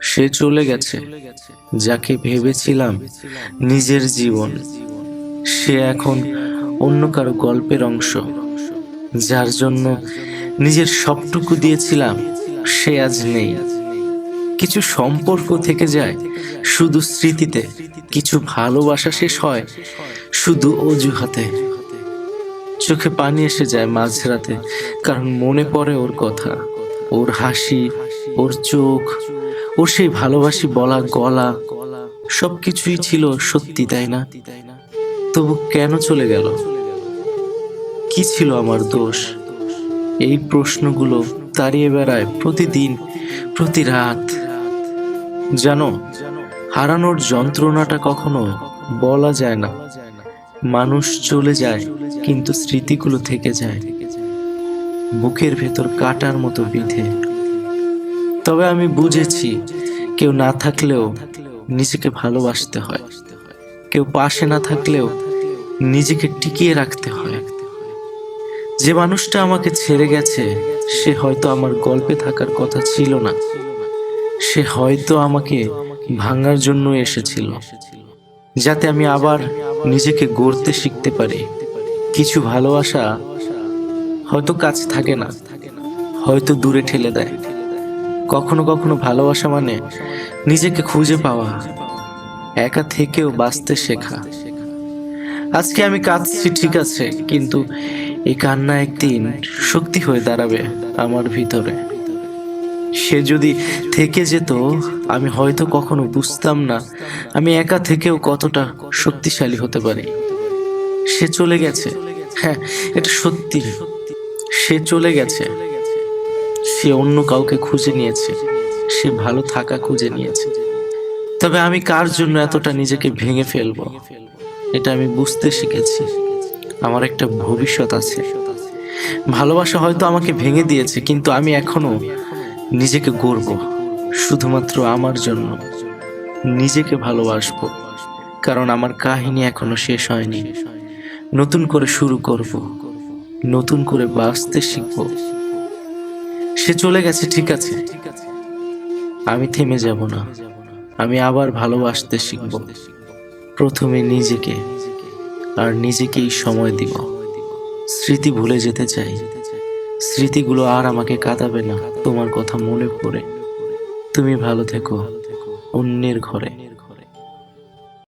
সে চলে গেছে। যাকে ভেবেছিলাম নিজের জীবন, সে এখন অন্য কারও গল্পের অংশ। যার জন্য নিজের সবটুকু দিয়েছিলাম, সে আজ নেই। কিছু সম্পর্ক থেকে যায়, শুধু স্মৃতিতে। কিছু ভালোবাসা শেষ হয়, শুধু অজুহাতে। চোখে পানি এসে যায় মাঝরাতে, কারণ মনে পড়ে ওর কথা। ওর হাসি, ওর চোখ ওর সেই ভালোবাসি বলা গলা সব কিছুই ছিল সত্যি, তাই না? তবু কেন চলে গেল? কি ছিল আমার দোষ? এই প্রশ্নগুলো তাড়িয়ে বেড়ায় প্রতিদিন, প্রতি রাত। জানো, হারানোর যন্ত্রণাটা কখনো বলা যায় না। মানুষ চলে যায়, কিন্তু স্মৃতিগুলো থেকে যায়। বুকের ভেতর কাটার মতো বিধে। তবে আমি বুঝেছি কেউ না থাকলেও নিজেকে ভালোবাসতে হয়। কেউ পাশে না থাকলেও নিজেকে টিকিয়ে রাখতে হয়। যে মানুষটা আমাকে ছেড়ে গেছে, সে হয়তো আমার গল্পে থাকার কথা ছিল না। সে হয়তো আমাকে ভাঙার জন্য এসেছিল, যাতে আমি আবার নিজেকে গড়তে শিখতে পারি। কিছু ভালোবাসা হয়তো কাছে থাকে না, হয়তো দূরে ঠেলে দেয়। কখনো কখনো ভালোবাসা মানে নিজেকে খুঁজে পাওয়া, একা থেকেও বাঁচতে শেখা। আজকে আমি কাঁদছি, ঠিক আছে, কিন্তু এই কান্না একদিন শক্তি হয়ে দাঁড়াবে আমার ভিতরে। সে যদি থেকে যেত, আমি হয়তো কখনো বুঝতাম না আমি একা থেকেও কতটা শক্তিশালী হতে পারি। সে চলে গেছে। হ্যাঁ এটা সত্যি। সে চলে গেছে। সে অন্য কাউকে খুঁজে নিয়েছে। সে ভালো থাকা খুঁজে নিয়েছে। তবে আমি কার জন্য এতটা নিজেকে ভেঙে ফেলব? এটা আমি বুঝতে শিখেছি। আমার একটা ভবিষ্যৎ আছে। ভালোবাসা হয়তো আমাকে ভেঙে দিয়েছে, কিন্তু আমি এখনও নিজেকে গড়ব। শুধুমাত্র আমার জন্য নিজেকে ভালোবাসবো। কারণ আমার কাহিনী এখনও শেষ হয়নি। নতুন করে শুরু করব। নতুন করে বাঁচতে শিখব। সে চলে গেছে, ঠিক আছে। আমি থেমে যাব না। আমি আবার ভালোবাসতে শিখব। প্রথমে নিজেকে আর নিজেকেই সময় দিব। স্মৃতি ভুলে যেতে চাই। স্মৃতিগুলো আর আমাকে কাঁদাবে না। তোমার কথা মনে পড়ে। তুমি ভালো থেকো অন্যের ঘরে।